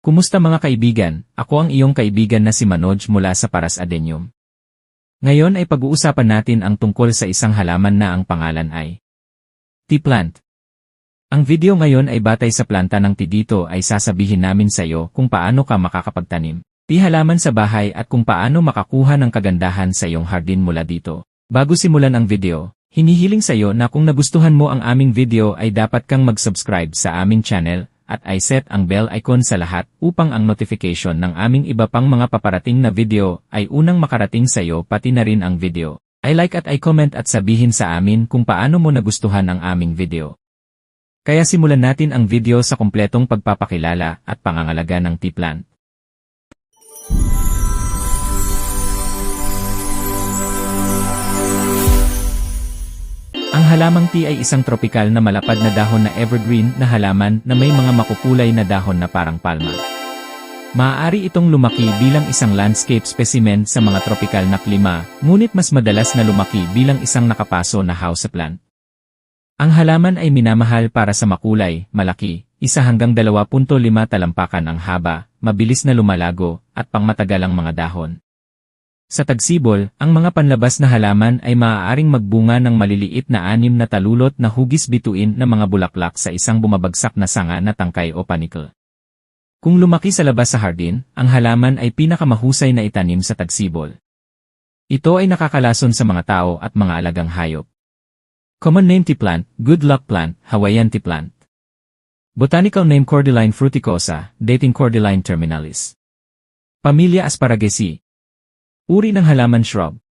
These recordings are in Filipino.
Kumusta mga kaibigan? Ako ang iyong kaibigan na si Manoj mula sa Paras Adenium. Ngayon ay pag-uusapan natin ang tungkol sa isang halaman na ang pangalan ay tea plant. Ang video ngayon ay batay sa planta ng tea dito ay sasabihin namin sa iyo kung paano ka makakapagtanim. Tea halaman sa bahay at kung paano makakuha ng kagandahan sa iyong hardin mula dito. Bago simulan ang video, hinihiling sa iyo na kung nagustuhan mo ang aming video ay dapat kang mag-subscribe sa aming channel at ay set ang bell icon sa lahat upang ang notification ng aming iba pang mga paparating na video ay unang makarating sa iyo pati na rin ang video. I like at I comment at sabihin sa amin kung paano mo nagustuhan ang aming video. Kaya simulan natin ang video sa kumpletong pagpapakilala at pangangalaga ng tea halamang tea ay isang tropikal na malapad na dahon na evergreen na halaman na may mga makukulay na dahon na parang palma. Maaari itong lumaki bilang isang landscape specimen sa mga tropikal na klima, ngunit mas madalas na lumaki bilang isang nakapaso na houseplant. Ang halaman ay minamahal para sa makulay, malaki, isa hanggang 2.5 talampakan ang haba, mabilis na lumalago, at pangmatagalang mga dahon. Sa tagsibol, ang mga panlabas na halaman ay maaaring magbunga ng maliliit na anim na talulot na hugis bituin na mga bulaklak sa isang bumabagsak na sanga na tangkay o panikl. Kung lumaki sa labas sa hardin, ang halaman ay pinakamahusay na itanim sa tagsibol. Ito ay nakakalason sa mga tao at mga alagang hayop. Common name tea plant, good luck plant, Hawaiian tea plant. Botanical name Cordyline fruticosa, dating Cordyline terminalis. Pamilya Asparagesi, Uri ng halaman shrub.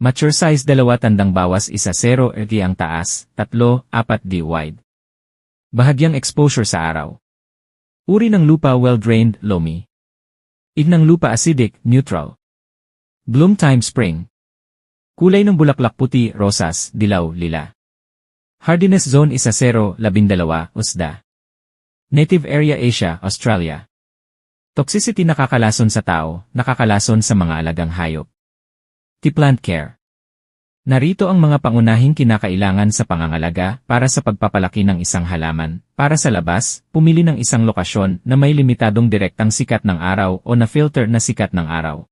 Mature size dalawa tandang bawas isa 0 ergi ang taas, tatlo, apat di wide. Bahagyang exposure sa araw. Uri ng lupa well-drained, loamy. Ig lupa acidic, neutral. Bloom time spring. Kulay ng bulaklak puti, rosas, dilaw, lila. Hardiness zone isa 0, labindalawa, usda. Native area Asia, Australia. Toxicity nakakalason sa tao, nakakalason sa mga alagang hayop. T-plant care. Narito ang mga pangunahing kinakailangan sa pangangalaga para sa pagpapalaki ng isang halaman. Para sa labas, pumili ng isang lokasyon na may limitadong direktang sikat ng araw o na-filter na sikat ng araw.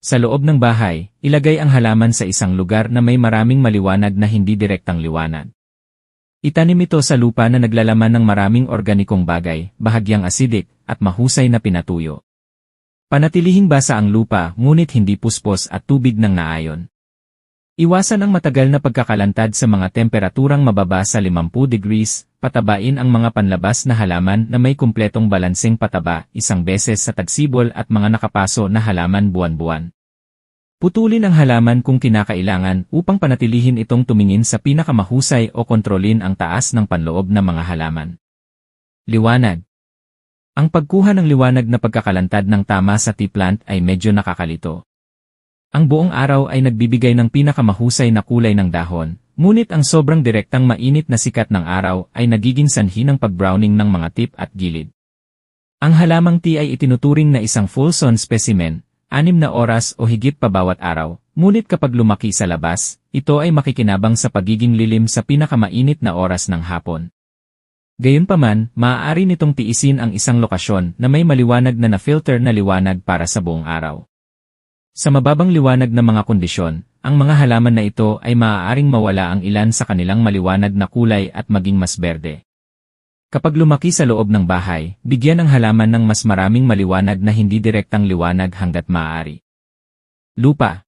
Sa loob ng bahay, ilagay ang halaman sa isang lugar na may maraming maliwanag na hindi direktang liwanag. Itanim ito sa lupa na naglalaman ng maraming organikong bagay, bahagyang acidic, at mahusay na pinatuyo. Panatilihing basa ang lupa ngunit hindi puspos at tubig ng naayon. Iwasan ang matagal na pagkakalantad sa mga temperaturang mababa sa 50 degrees, patabain ang mga panlabas na halaman na may kumpletong balanseng pataba isang beses sa tagsibol at mga nakapaso na halaman buwan-buwan. Putulin ang halaman kung kinakailangan upang panatilihin itong tumingin sa pinakamahusay o kontrolin ang taas ng panloob ng mga halaman. Liwanag Ang pagkuha ng liwanag na pagkakalantad ng tama sa tea plant ay medyo nakakalito. Ang buong araw ay nagbibigay ng pinakamahusay na kulay ng dahon, ngunit ang sobrang direktang mainit na sikat ng araw ay nagiging sanhi ng pagbrowning ng mga tip at gilid. Ang halamang tea ay itinuturing na isang full sun specimen, anim na oras o higit pa bawat araw, ngunit kapag lumaki sa labas, ito ay makikinabang sa pagiging lilim sa pinakamainit na oras ng hapon. Gayunpaman, maaari nitong tiisin ang isang lokasyon na may maliwanag na na-filter na liwanag para sa buong araw. Sa mababang liwanag na mga kondisyon, ang mga halaman na ito ay maaaring mawala ang ilan sa kanilang maliwanag na kulay at maging mas berde. Kapag lumaki sa loob ng bahay, bigyan ang halaman ng mas maraming maliwanag na hindi direktang liwanag hanggat maaari. Lupa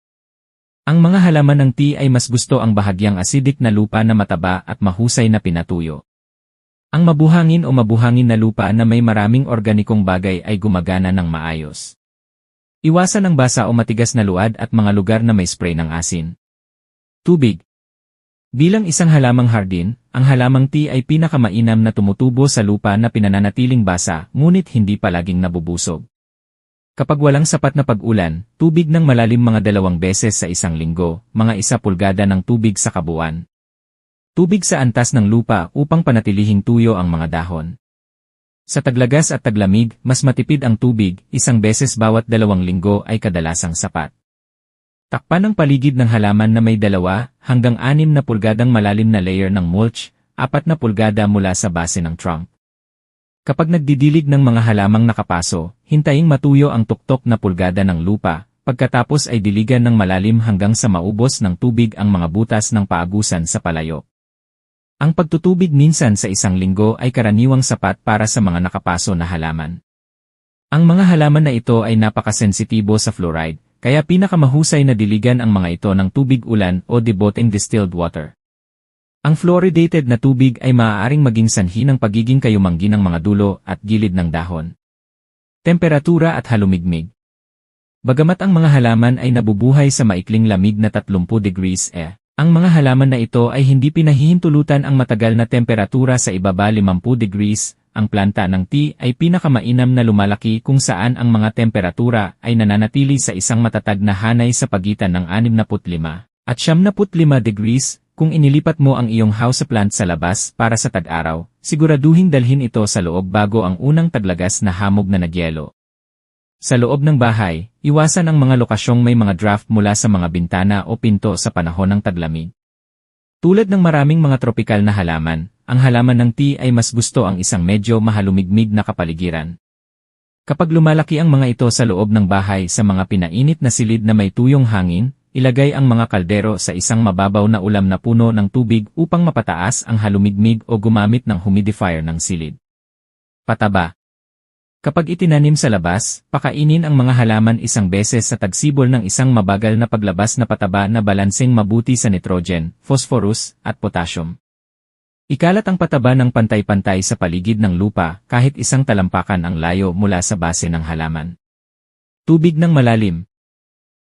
Ang mga halaman ng tea ay mas gusto ang bahagyang acidic na lupa na mataba at mahusay na pinatuyo. Ang mabuhangin o mabuhangin na lupa na may maraming organikong bagay ay gumagana ng maayos. Iwasan ang basa o matigas na luad at mga lugar na may spray ng asin. Tubig Bilang isang halamang hardin, ang halamang tea ay pinakamainam na tumutubo sa lupa na pinananatiling basa ngunit hindi palaging nabubusog. Kapag walang sapat na pag-ulan, tubig ng malalim mga dalawang beses sa isang linggo, mga isa pulgada ng tubig sa kabuuan. Tubig sa antas ng lupa upang panatilihing tuyo ang mga dahon. Sa taglagas at taglamig, mas matipid ang tubig, isang beses bawat dalawang linggo ay kadalasang sapat. Takpan ang paligid ng halaman na may dalawa hanggang anim na pulgadang malalim na layer ng mulch, apat na pulgada mula sa base ng trunk. Kapag nagdidilig ng mga halamang nakapaso, hintayin matuyo ang tuktok na pulgada ng lupa, pagkatapos ay diligan ng malalim hanggang sa maubos ng tubig ang mga butas ng paagusan sa palayo. Ang pagtutubig minsan sa isang linggo ay karaniwang sapat para sa mga nakapaso na halaman. Ang mga halaman na ito ay napakasensitibo sa fluoride, kaya pinakamahusay na diligan ang mga ito ng tubig ulan o deboteng distilled water. Ang fluoridated na tubig ay maaaring maging sanhi ng pagiging kayumanggi ng mga dulo at gilid ng dahon. Temperatura at halumigmig. Bagamat ang mga halaman ay nabubuhay sa maikling lamig na 30 degrees E, ang mga halaman na ito ay hindi pinahihintulutan ang matagal na temperatura sa ibaba 50 degrees. Ang planta ng tea ay pinakamainam na lumalaki kung saan ang mga temperatura ay nananatili sa isang matatag na hanay sa pagitan ng 65 at 75 degrees kung inilipat mo ang iyong houseplant sa labas para sa tag-araw, siguraduhin dalhin ito sa loob bago ang unang taglagas na hamog na nagyelo. Sa loob ng bahay, iwasan ang mga lokasyong may mga draft mula sa mga bintana o pinto sa panahon ng taglamig. Tulad ng maraming mga tropikal na halaman, ang halaman ng tea ay mas gusto ang isang medyo mahalumigmig na kapaligiran. Kapag lumalaki ang mga ito sa loob ng bahay sa mga pinainit na silid na may tuyong hangin, Ilagay ang mga kaldero sa isang mababaw na ulam na puno ng tubig upang mapataas ang halumigmig o gumamit ng humidifier ng silid. Pataba Kapag itinanim sa labas, pakainin ang mga halaman isang beses sa tagsibol ng isang mabagal na paglabas na pataba na balanseng mabuti sa nitrogen, phosphorus, at potassium. Ikalat ang pataba ng pantay-pantay sa paligid ng lupa kahit isang talampakan ang layo mula sa base ng halaman. Tubig ng malalim,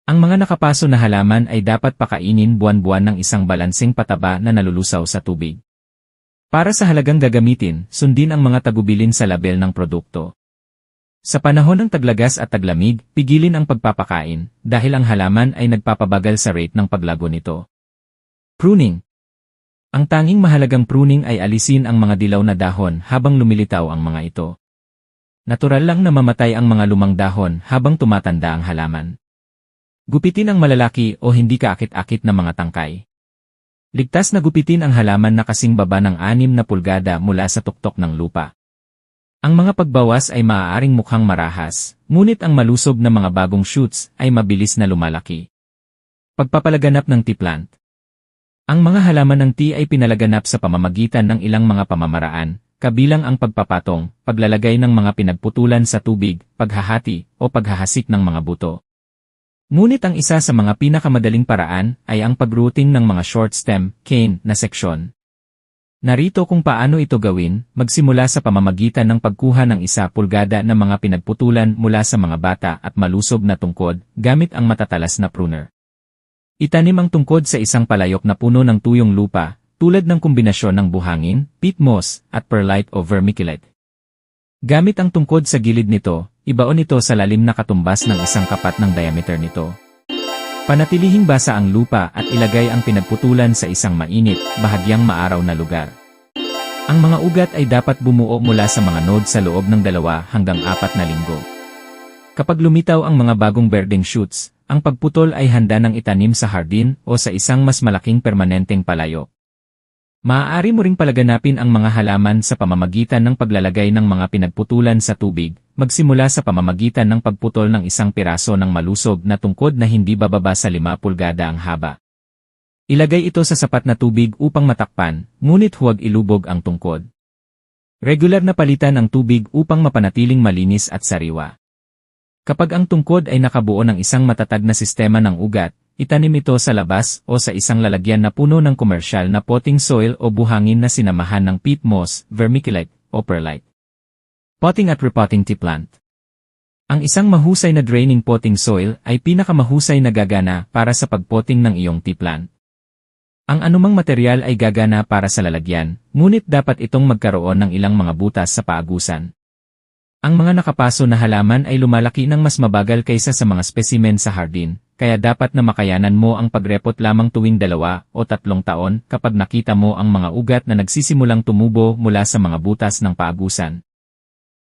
ang mga nakapaso na halaman ay dapat pakainin buwan-buwan ng isang balansing pataba na nalulusaw sa tubig. Para sa halagang gagamitin, sundin ang mga tagubilin sa label ng produkto. Sa panahon ng taglagas at taglamig, pigilin ang pagpapakain dahil ang halaman ay nagpapabagal sa rate ng paglago nito. Pruning Ang tanging mahalagang pruning ay alisin ang mga dilaw na dahon habang lumilitaw ang mga ito. Natural lang na mamatay ang mga lumang dahon habang tumatanda ang halaman. Gupitin ang malalaki o hindi kaakit-akit na mga tangkay. Ligtas na gupitin ang halaman na kasing baba ng 6 na pulgada mula sa tuktok ng lupa. Ang mga pagbawas ay maaaring mukhang marahas, ngunit ang malusob na mga bagong shoots ay mabilis na lumalaki. Pagpapalaganap ng tea plant Ang mga halaman ng tea ay pinalaganap sa pamamagitan ng ilang mga pamamaraan, kabilang ang pagpapatong, paglalagay ng mga pinagputulan sa tubig, paghahati, o paghahasik ng mga buto. Ngunit ang isa sa mga pinakamadaling paraan ay ang pagrouting ng mga short stem, cane, na seksyon. Narito kung paano ito gawin, magsimula sa pamamagitan ng pagkuha ng isa pulgada ng mga pinagputulan mula sa mga bata at malusob na tungkod gamit ang matatalas na pruner. Itanim ang tungkod sa isang palayok na puno ng tuyong lupa, tulad ng kombinasyon ng buhangin, peat moss, at perlite o vermiculite. Gamit ang tungkod sa gilid nito, Ibaon ito sa lalim na katumbas ng isang kapat ng diameter nito. Panatilihing basa ang lupa at ilagay ang pinagputulan sa isang mainit, bahagyang maaraw na lugar. Ang mga ugat ay dapat bumuo mula sa mga node sa loob ng dalawa hanggang apat na linggo. Kapag lumitaw ang mga bagong berdeng shoots, ang pagputol ay handa ng itanim sa hardin o sa isang mas malaking permanenteng palayo. Maaari mo ring palaganapin ang mga halaman sa pamamagitan ng paglalagay ng mga pinagputulan sa tubig, magsimula sa pamamagitan ng pagputol ng isang piraso ng malusog na tungkod na hindi bababa sa 5 pulgada ang haba. Ilagay ito sa sapat na tubig upang matakpan, ngunit huwag ilubog ang tungkod. Regular na palitan ang tubig upang mapanatiling malinis at sariwa. Kapag ang tungkod ay nakabuo ng isang matatag na sistema ng ugat, itanim ito sa labas o sa isang lalagyan na puno ng komersyal na potting soil o buhangin na sinamahan ng peat moss, vermiculite, o perlite. Potting at repotting tea plant. Ang isang mahusay na draining potting soil ay pinakamahusay na gagana para sa pagpotting ng iyong tea plant. Ang anumang material ay gagana para sa lalagyan, ngunit dapat itong magkaroon ng ilang mga butas sa paagusan. Ang mga nakapaso na halaman ay lumalaki ng mas mabagal kaysa sa mga specimen sa hardin, kaya dapat na makayanan mo ang pagrepot lamang tuwing dalawa o tatlong taon kapag nakita mo ang mga ugat na nagsisimulang tumubo mula sa mga butas ng paagusan.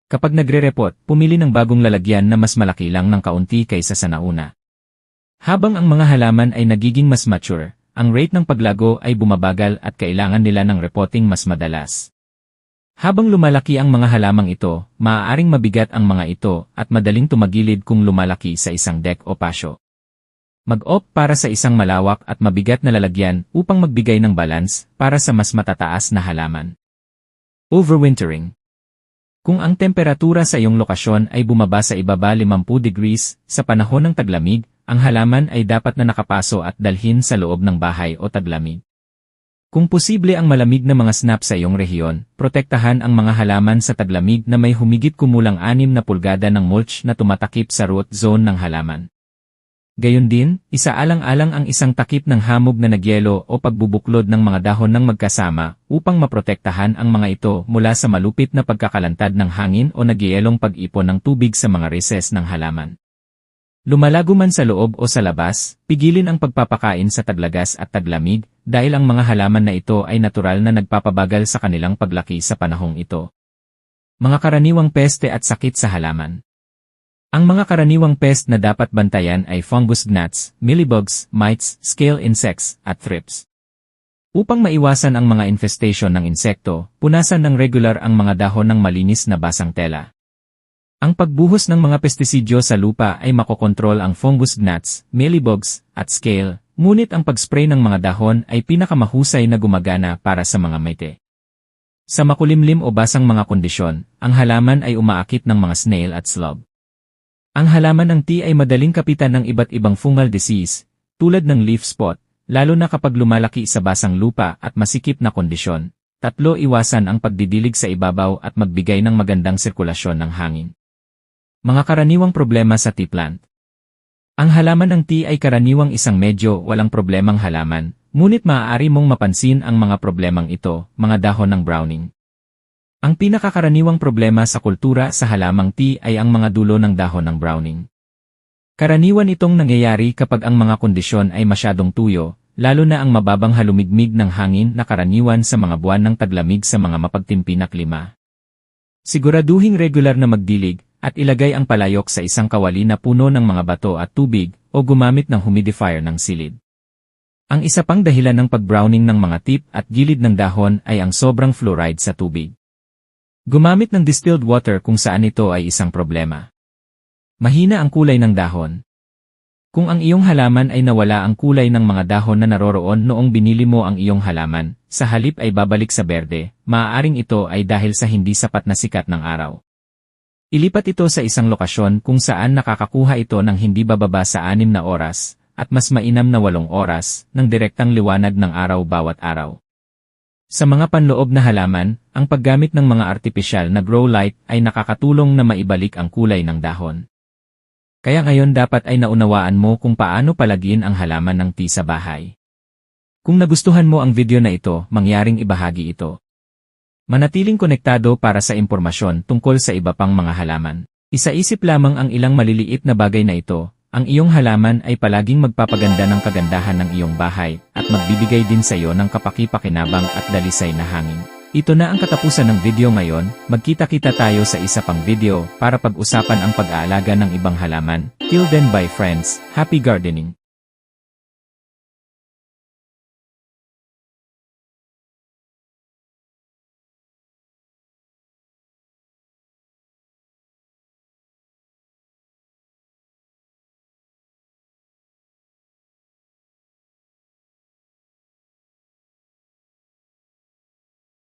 Kapag nagre-repot, pumili ng bagong lalagyan na mas malaki lang ng kaunti kaysa sa nauna. Habang ang mga halaman ay nagiging mas mature, ang rate ng paglago ay bumabagal at kailangan nila ng reporting mas madalas. Habang lumalaki ang mga halamang ito, maaaring mabigat ang mga ito at madaling tumagilid kung lumalaki sa isang deck o pasyo. Mag-opt para sa isang malawak at mabigat na lalagyan upang magbigay ng balance para sa mas matataas na halaman. Overwintering Kung ang temperatura sa iyong lokasyon ay bumaba sa ibaba 50 degrees sa panahon ng taglamig, ang halaman ay dapat na nakapaso at dalhin sa loob ng bahay o taglamig. Kung posible ang malamig na mga snap sa iyong rehiyon, protektahan ang mga halaman sa taglamig na may humigit kumulang 6 na pulgada ng mulch na tumatakip sa root zone ng halaman. Gayon din, isaalang-alang ang isang takip ng hamog na nagyelo o pagbubuklod ng mga dahon ng magkasama upang maprotektahan ang mga ito mula sa malupit na pagkakalantad ng hangin o nagyelong pag-ipon ng tubig sa mga recess ng halaman. Lumalago man sa loob o sa labas, pigilin ang pagpapakain sa taglagas at taglamig dahil ang mga halaman na ito ay natural na nagpapabagal sa kanilang paglaki sa panahong ito. Mga karaniwang peste at sakit sa halaman. Ang mga karaniwang pest na dapat bantayan ay fungus gnats, mealybugs, mites, scale insects, at thrips. Upang maiwasan ang mga infestation ng insekto, punasan ng regular ang mga dahon ng malinis na basang tela. Ang pagbuhos ng mga pestisidyo sa lupa ay makokontrol ang fungus gnats, mealybugs, at scale, ngunit ang pag-spray ng mga dahon ay pinakamahusay na gumagana para sa mga maite. Sa makulimlim o basang mga kondisyon, ang halaman ay umaakit ng mga snail at slug. Ang halaman ng tea ay madaling kapitan ng iba't ibang fungal disease, tulad ng leaf spot, lalo na kapag lumalaki sa basang lupa at masikip na kondisyon. Tatlo, iwasan ang pagdidilig sa ibabaw at magbigay ng magandang sirkulasyon ng hangin. Mga karaniwang problema sa tea plant. Ang halaman ng tea ay karaniwang isang medyo walang problemang halaman, ngunit maaari mong mapansin ang mga problemang ito, mga dahon ng browning. Ang pinakakaraniwang problema sa kultura sa halamang tea ay ang mga dulo ng dahon ng browning. Karaniwan itong nangyayari kapag ang mga kondisyon ay masyadong tuyo, lalo na ang mababang halumigmig ng hangin na karaniwan sa mga buwan ng taglamig sa mga mapagtimpi na klima. Siguraduhing regular na magdilig, at ilagay ang palayok sa isang kawali na puno ng mga bato at tubig o gumamit ng humidifier ng silid. Ang isa pang dahilan ng pag-browning ng mga tip at gilid ng dahon ay ang sobrang fluoride sa tubig. Gumamit ng distilled water kung saan ito ay isang problema. Mahina ang kulay ng dahon. Kung ang iyong halaman ay nawala ang kulay ng mga dahon na naroroon noong binili mo ang iyong halaman, sa halip ay babalik sa berde, maaaring ito ay dahil sa hindi sapat na sikat ng araw. Ilipat ito sa isang lokasyon kung saan nakakakuha ito ng hindi bababa sa anim na oras, at mas mainam na walong oras, ng direktang liwanag ng araw bawat araw. Sa mga panloob na halaman, ang paggamit ng mga artipisyal na grow light ay nakakatulong na maibalik ang kulay ng dahon. Kaya ngayon dapat ay naunawaan mo kung paano palagin ang halaman ng tea sa bahay. Kung nagustuhan mo ang video na ito, mangyaring ibahagi ito. Manatiling konektado para sa impormasyon tungkol sa iba pang mga halaman. Isaisip lamang ang ilang maliliit na bagay na ito, ang iyong halaman ay palaging magpapaganda ng kagandahan ng iyong bahay at magbibigay din sa iyo ng kapaki-pakinabang at dalisay na hangin. Ito na ang katapusan ng video ngayon, magkita-kita tayo sa isa pang video para pag-usapan ang pag-aalaga ng ibang halaman. Till then bye friends, happy gardening!